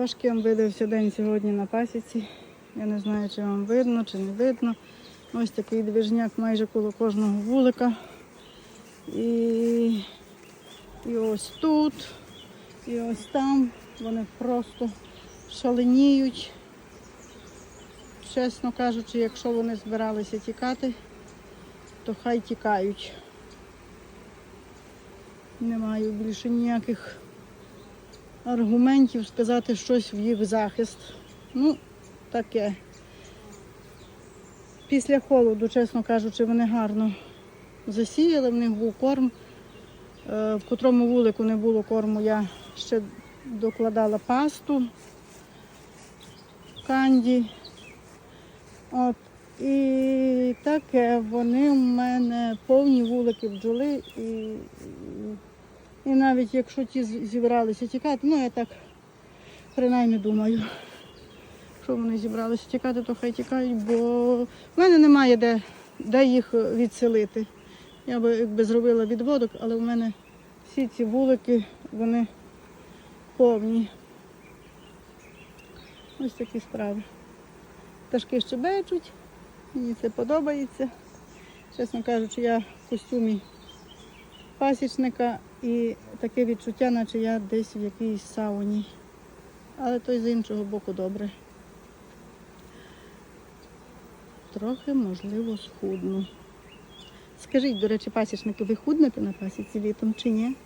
Важким видався день сьогодні на пасіці. Я не знаю, чи вам видно, чи не видно. Ось такий движняк майже коло кожного вулика. І, і ось тут, і ось там. Вони просто шаленіють. Чесно кажучи, якщо вони збиралися тікати, то хай тікають. Не маю більше ніяких аргументів сказати щось в їх захист. Ну, таке. Після холоду, чесно кажучи, вони гарно засіяли, в них був корм. Е, В котрому вулику не було корму, я ще докладала пасту канді. От. І таке, вони в мене повні вулики бджоли. І, і, навіть якщо ті зібралися тікати, ну я так принаймні думаю, що вони зібралися тікати, то хай тікають, бо в мене немає де, де їх відселити. Я би якби зробила відводок, але в мене всі ці вулики, вони повні. Ось такі справи. Пташки щебечуть, мені це подобається. Чесно кажучи, я в костюмі пасічника і таке відчуття, наче я десь в якійсь сауні. Але то й з іншого боку добре. Трохи, можливо, схудну. Скажіть, до речі, пасічники, ви худнете на пасіці літом чи ні?